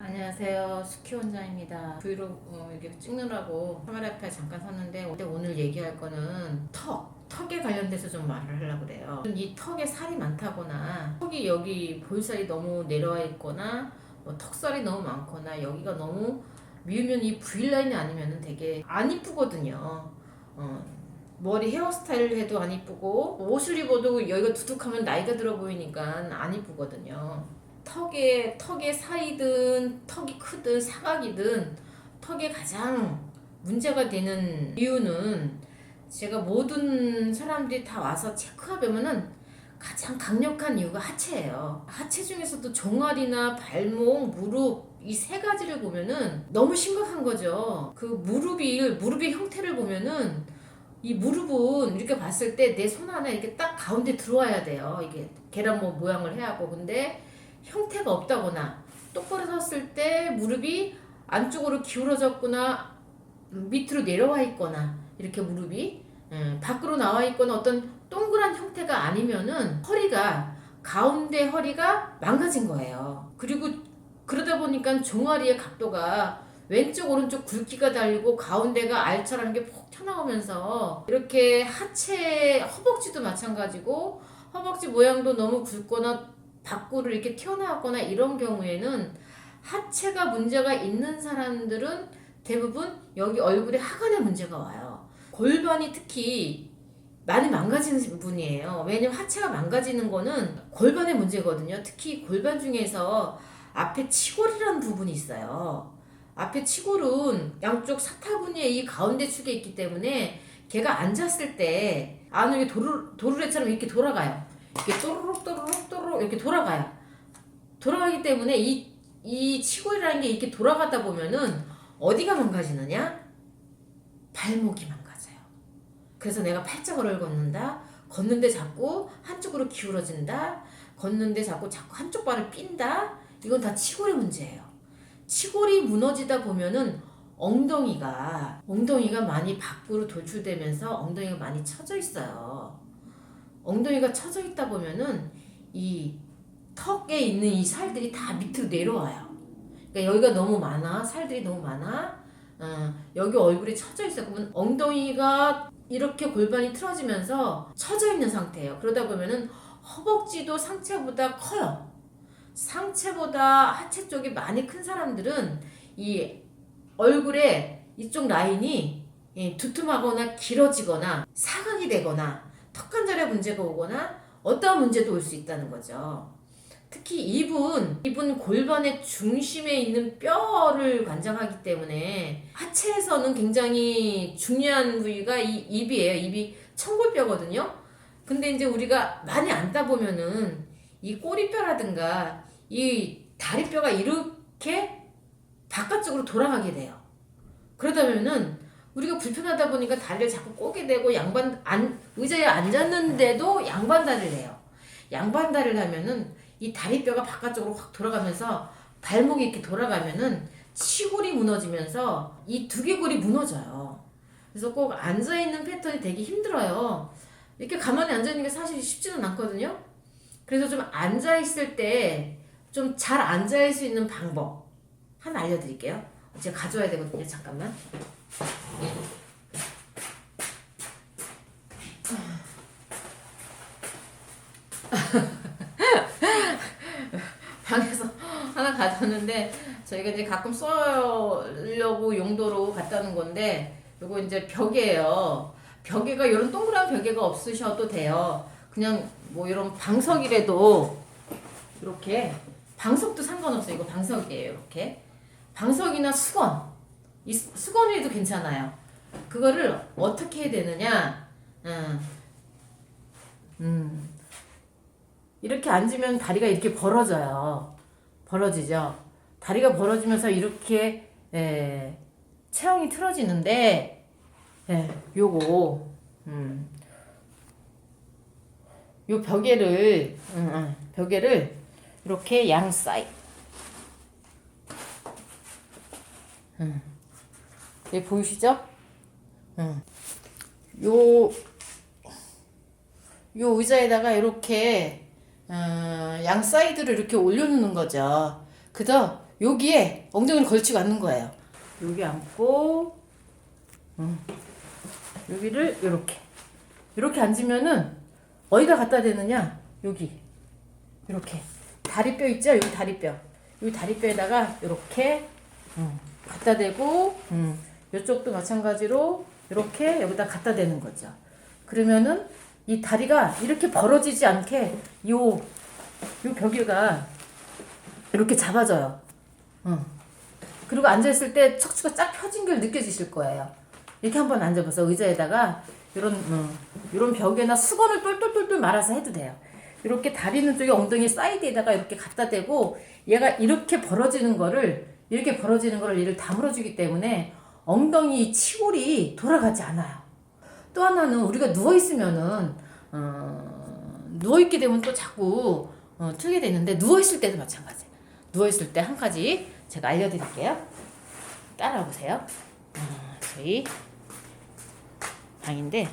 안녕하세요. 수키 원장입니다. 브이로그 어, 이렇게 찍느라고 카메라 앞에 잠깐 섰는데 근데 오늘 얘기할 거는 턱. 턱에 관련돼서 좀 말을 하려고 그래요. 이 턱에 살이 많다거나 턱이 여기 볼살이 너무 내려와 있거나 뭐 턱살이 너무 많거나 여기가 너무 미우면 이 V라인이 아니면 되게 안 이쁘거든요. 어, 머리 헤어스타일 해도 안 이쁘고 옷을 입어도 여기가 두둑하면 나이가 들어 보이니까 안 이쁘거든요. 턱에 턱의 사이든 턱이 크든 사각이든 턱에 가장 문제가 되는 이유는 제가 모든 사람들이 다 와서 체크해보면은 가장 강력한 이유가 하체예요. 하체 중에서도 종아리나 발목, 무릎 이 세 가지를 보면은 너무 심각한 거죠. 그 무릎이 무릎의 형태를 보면은 이 무릎은 이렇게 봤을 때 내 손 하나 이렇게 딱 가운데 들어와야 돼요. 이게 계란 뭐 모양을 해야 하고 근데 형태가 없다거나 똑바로 섰을 때 무릎이 안쪽으로 기울어졌거나 밑으로 내려와 있거나 이렇게 무릎이 음, 밖으로 나와 있거나 어떤 동그란 형태가 아니면은 허리가 가운데 허리가 망가진 거예요. 그리고 그러다 보니까 종아리의 각도가 왼쪽 오른쪽 굵기가 달리고 가운데가 알처럼 게폭 튀어나오면서 이렇게 하체 허벅지도 마찬가지고 허벅지 모양도 너무 굵거나 밖으로 이렇게 튀어나왔거나 이런 경우에는 하체가 문제가 있는 사람들은 대부분 여기 얼굴에 하관에 문제가 와요. 골반이 특히 많이 망가지는 분이에요. 왜냐면 하체가 망가지는 거는 골반의 문제거든요. 특히 골반 중에서 앞에 치골이라는 부분이 있어요. 앞에 치골은 양쪽 사타구니의 이 가운데 축에 있기 때문에 걔가 앉았을 때 안으로 도르, 도르래처럼 이렇게 돌아가요. 이렇게 또르륵 또르륵 또르륵 이렇게 돌아가요. 돌아가기 때문에 이, 이 치골이라는 게 이렇게 돌아가다 보면은 어디가 망가지느냐? 발목이 망가져요. 그래서 내가 팔자걸을 걷는다. 걷는데 자꾸 한쪽으로 기울어진다. 걷는데 자꾸 자꾸 한쪽 발을 삔다. 이건 다 치골의 문제예요. 치골이 무너지다 보면은 엉덩이가 엉덩이가 많이 밖으로 돌출되면서 엉덩이가 많이 처져 있어요. 엉덩이가 처져 있다 보면은 이 턱에 있는 이 살들이 다 밑으로 내려와요. 그러니까 여기가 너무 많아, 살들이 너무 많아. 어, 여기 얼굴이 처져 있어. 그러면 엉덩이가 이렇게 골반이 틀어지면서 처져 있는 상태예요. 그러다 보면은 허벅지도 상체보다 커요. 상체보다 하체 쪽이 많이 큰 사람들은 이 얼굴에 이쪽 라인이 예, 두툼하거나 길어지거나 사각이 되거나 턱 관절에 문제가 오거나 어떠한 문제도 올 수 있다는 거죠. 특히 입은 입은 골반의 중심에 있는 뼈를 관장하기 때문에 하체에서는 굉장히 중요한 부위가 이 입이에요. 입이 청골뼈거든요. 근데 이제 우리가 많이 앉다 보면은 이 꼬리뼈라든가 이 다리뼈가 이렇게 바깥쪽으로 돌아가게 돼요. 그러다 보면은 우리가 불편하다 보니까 다리를 자꾸 꼬게 되고 양반 안 의자에 앉았는데도 양반다리를 해요. 양반다리를 하면은 이 다리뼈가 바깥쪽으로 확 돌아가면서 발목이 이렇게 돌아가면은 치골이 무너지면서 이 두개골이 무너져요. 그래서 꼭 앉아 있는 패턴이 되게 힘들어요. 이렇게 가만히 앉아 있는 게 사실 쉽지는 않거든요. 그래서 좀 앉아 있을 때 좀 잘 앉아 있을 수 있는 방법 하나 알려드릴게요. 제가 가져와야 되거든요. 잠깐만. 방에서 하나 가져왔는데 저희가 이제 가끔 써려고 용도로 갖다 놓은 건데 요거 이제 벽이에요. 벽에가 이런 동그란 벽에가 없으셔도 돼요. 그냥 뭐 이런 방석이라도 이렇게 방석도 상관없어요. 이거 방석이에요. 이렇게 방석이나 수건 이 수- 수건에도 괜찮아요. 그거를 어떻게 해야 되느냐? 음, 음. 이렇게 앉으면 다리가 이렇게 벌어져요. 벌어지죠. 다리가 벌어지면서 이렇게 예, 체형이 틀어지는데 예, 요거 음, 요 벽에를 음, 음, 벽에를 이렇게 양 사이 음. 여기 보이시죠? 음. 요, 요 의자에다가 이렇게 어, 양 사이드를 이렇게 올려놓는 거죠. 그저 여기에 엉덩이를 걸치고 앉는 거예요. 여기 앉고, 음. 여기를 이렇게 이렇게 앉으면은 어디다 갖다 대느냐? 여기 이렇게 다리뼈 있죠? 여기 다리뼈. 여기 다리뼈에다가 이렇게 음, 갖다 대고 음, 이쪽도 마찬가지로 이렇게 여기다 갖다 대는 거죠. 그러면은 이 다리가 이렇게 벌어지지 않게 요, 요 벽에가 이렇게 잡아져요. 응. 그리고 앉아있을 때 척추가 쫙 펴진 게 느껴지실 거예요. 이렇게 한번 앉아보세요. 의자에다가 이런 음, 이런 벽에나 수건을 똘똘똘똘 말아서 해도 돼요. 이렇게 다리는 쪽에 엉덩이 사이드에다가 이렇게 갖다 대고 얘가 이렇게 벌어지는 거를 이렇게 벌어지는 거를 얘를 다물어주기 때문에 엉덩이 치골이 돌아가지 않아요. 또 하나는 우리가 누워 있으면은 어, 누워 있게 되면 또 자꾸 어, 틀게 되는데 누워 있을 때도 마찬가지. 누워 있을 때 한 가지 제가 알려드릴게요. 따라와 보세요. 어, 저희 방인데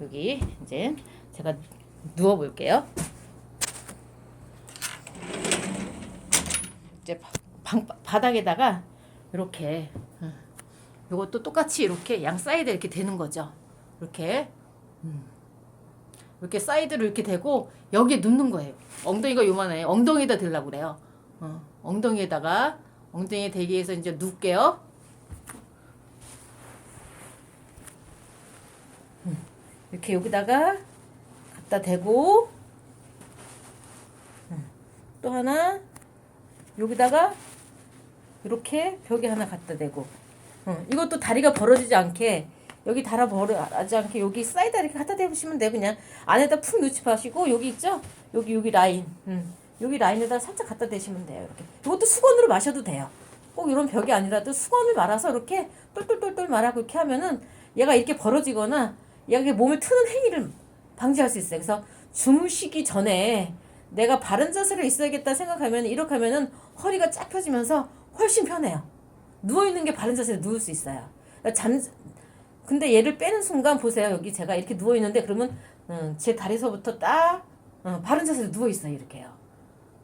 여기 이제 제가 누워 볼게요. 이제 방 바닥에다가 이렇게 어, 요것도 똑같이 이렇게 양 사이드 이렇게 되는 거죠. 이렇게 음. 이렇게 사이드로 이렇게 대고 여기에 눕는 거예요. 엉덩이가 요만해요. 엉덩이에다 대려고 그래요. 어, 엉덩이에다가 엉덩이에 대기 위해서 이제 눕게요. 음, 이렇게 여기다가 갖다 대고 음, 또 하나 여기다가 이렇게 벽에 하나 갖다 대고 어, 이것도 다리가 벌어지지 않게 여기 달아 벌어지지 않게 여기 사이드 이렇게 갖다 대보시면 돼요 그냥. 안에다 푹 누집하시고 여기 있죠? 여기 여기 라인. 음, 여기 라인에다 살짝 갖다 대시면 돼요 이렇게. 이것도 수건으로 마셔도 돼요. 꼭 이런 벽이 아니라도 수건을 말아서 이렇게 똘똘똘똘 말하고 이렇게 하면은 얘가 이렇게 벌어지거나 얘가 몸을 트는 행위를 방지할 수 있어요. 그래서 주무시기 전에 내가 바른 자세로 있어야겠다 생각하면 이렇게 하면은 허리가 쫙 펴지면서 훨씬 편해요. 누워 있는 게 바른 자세로 누울 수 있어요. 그러니까 잠 근데 얘를 빼는 순간 보세요. 여기 제가 이렇게 누워 있는데 그러면 음, 제 다리서부터 딱 음, 바른 자세로 누워 있어요. 이렇게요.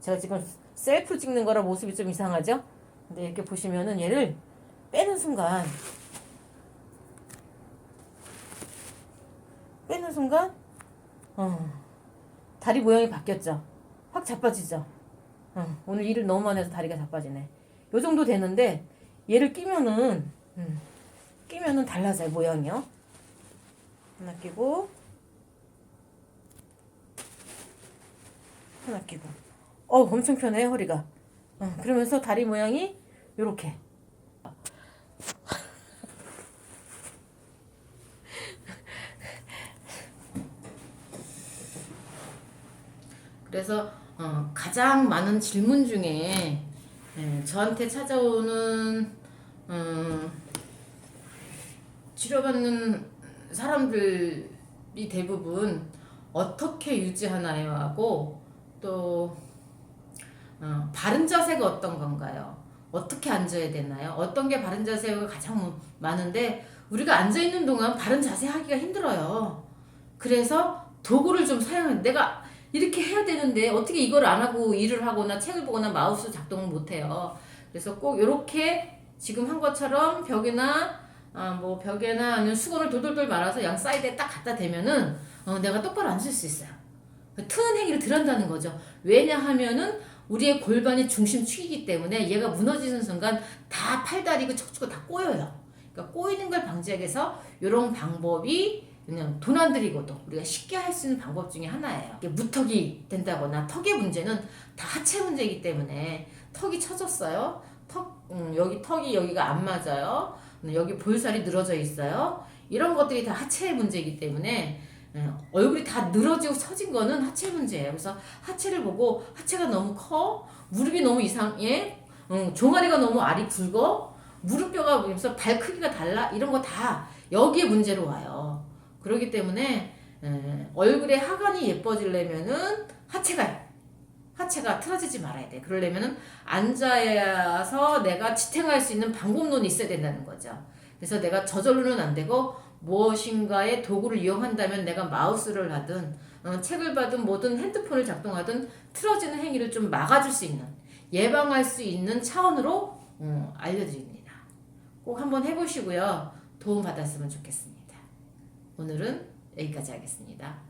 제가 지금 셀프 찍는 거라 모습이 좀 이상하죠? 근데 이렇게 보시면은 얘를 빼는 순간 빼는 순간 어, 다리 모양이 바뀌었죠. 확 자빠지죠. 어, 오늘 일을 너무 많이 해서 다리가 자빠지네. 요 정도 되는데 얘를 끼면은 음, 끼면은 달라져요 모양이요. 하나 끼고 하나 끼고 어 엄청 편해 허리가. 어, 그러면서 다리 모양이 요렇게. 그래서 어, 가장 많은 질문 중에 예, 저한테 찾아오는 음, 치료받는 사람들이 대부분 어떻게 유지하나요? 하고 또 어, 바른 자세가 어떤 건가요? 어떻게 앉아야 되나요? 어떤 게 바른 자세가 가장 많은데 우리가 앉아 있는 동안 바른 자세 하기가 힘들어요. 그래서 도구를 좀 사용해. 내가 이렇게 해야 되는데 어떻게 이걸 안 하고 일을 하거나 책을 보거나 마우스 작동을 못 해요. 그래서 꼭 이렇게 지금 한 것처럼 벽이나 아, 뭐 벽에나 아니면 수건을 돌돌돌 말아서 양 사이드에 딱 갖다 대면은 어, 내가 똑바로 앉을 수 있어요. 트는 행위를 들한다는 거죠. 왜냐하면은 우리의 골반이 중심 축이기 때문에 얘가 무너지는 순간 다 팔다리고 척추가 다 꼬여요. 그러니까 꼬이는 걸 방지하기 위해서 이런 방법이 그냥 돈 안 들이고도 우리가 쉽게 할 수 있는 방법 중에 하나예요. 이게 무턱이 된다거나 턱의 문제는 다 하체 문제이기 때문에 턱이 처졌어요. 턱 음, 여기 턱이 여기가 안 맞아요. 여기 볼살이 늘어져 있어요. 이런 것들이 다 하체의 문제이기 때문에 예, 얼굴이 다 늘어지고 처진 거는 하체 문제예요. 그래서 하체를 보고 하체가 너무 커, 무릎이 너무 이상해, 음, 종아리가 너무 알이 굵어, 무릎뼈가 그래서 발 크기가 달라 이런 거 다 여기에 문제로 와요. 그렇기 때문에 에, 얼굴에 하관이 예뻐지려면은 하체가 하체가 틀어지지 말아야 돼. 그러려면은 앉아서 내가 지탱할 수 있는 방법론이 있어야 된다는 거죠. 그래서 내가 저절로는 안 되고 무엇인가의 도구를 이용한다면 내가 마우스를 하든 어, 책을 받든 뭐든 핸드폰을 작동하든 틀어지는 행위를 좀 막아줄 수 있는 예방할 수 있는 차원으로 어, 알려드립니다. 꼭 한번 해보시고요. 도움 받았으면 좋겠습니다. 오늘은 여기까지 하겠습니다.